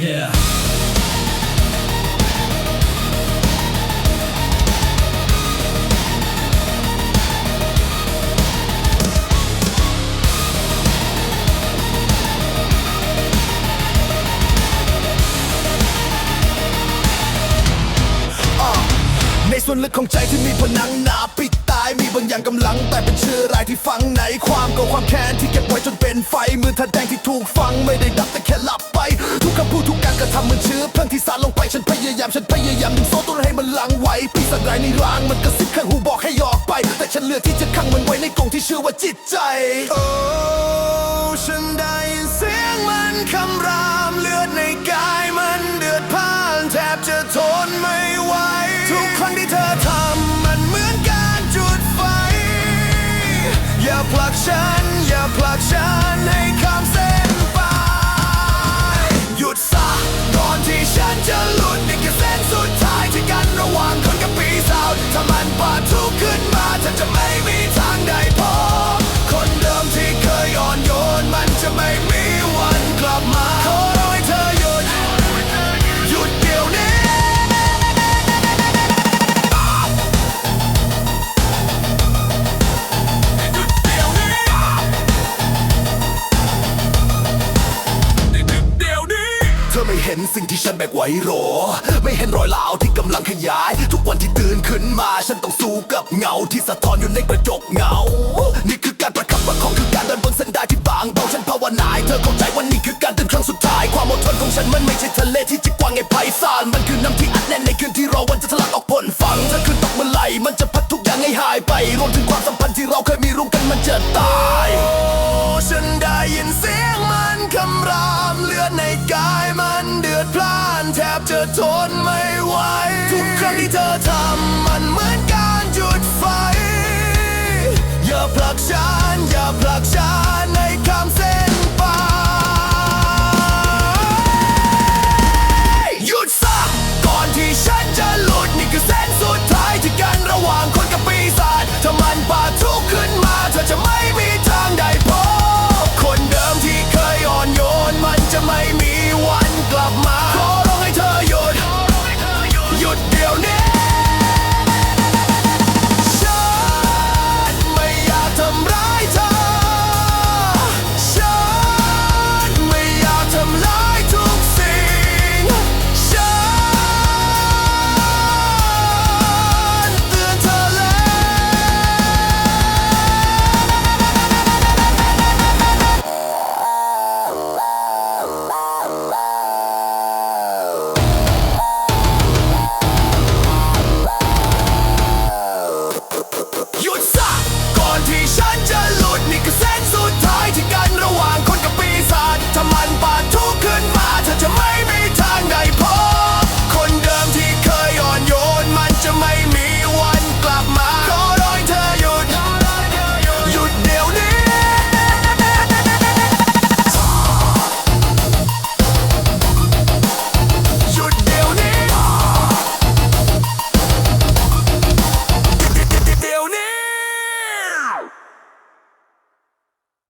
Yeah. ในส่วนลึกของใจที่มีผนังหนาปิดตายมีบางอย่างกำลัง แต่เป็นเชื้อรายที่ฝังในความกรธความแค้นที่เก็บไว้จนเป็นไฟมือทัดแดงที่ถูกฝังไม่ได้ดับแต่แค่หลับ พูดทุกการกระทำเหมือนเชื้อเพลิงที่สาดลงไปฉันพยายามฉันพยายามดึงโซ่ตัวให้มันหลังไว้ปีศาจร้ายในร่างมันกระซิบข้างหูบอกให้ออกไป แต่ฉันเลือกที่จะขังมันไว้ในกรงที่ชื่อว่าจิตใจโอ้ฉันได้ยินเสียงมันคำรามเลือดในกายมันเดือดพล่านแทบจะทนไม่ไหวทุกครั้งที่เธอทำมันเหมือนการจุดไฟ อย่าผลักฉันอย่าผลักฉัน ห็นสิ่งที่ฉันแบกไว้หรอ ไม่เห็นรอยร้าวที่กำลังขยาย ทุกวันที่ตื่นขึ้นมาฉันต้องสู้กับเงาที่สะท้อนอยู่ในกระจกเงา นี่คือการประคับประคองคือการเดินบนเส้นได้ที่บางเบาฉันภาวนาเธอเข้าใจว่านี่คือการเดินครั้งสุดท้าย ความอดทนของฉันมันไม่ใช่ทะเลที่จะกว้างไงไพศาลมันคือน้ำที่อัดแน่นในคืนที่รอวันจะทะลักออกพ้นฝั่งถ้าคืนตกเมื่อไหร่มันจะพัดทุกอย่างให้หายไปรวมถึงความสัมพันธ์ที่เราเคยมีร่วมกันมันจะตายฉันได้ยินเสียงมันคำรามเลือดในกายมา แทบจะทนไม่ไหว ทุกครั้งที่เธอทำมันเหมือนการจุดไฟ อย่าผลักฉันอย่าผลักฉัน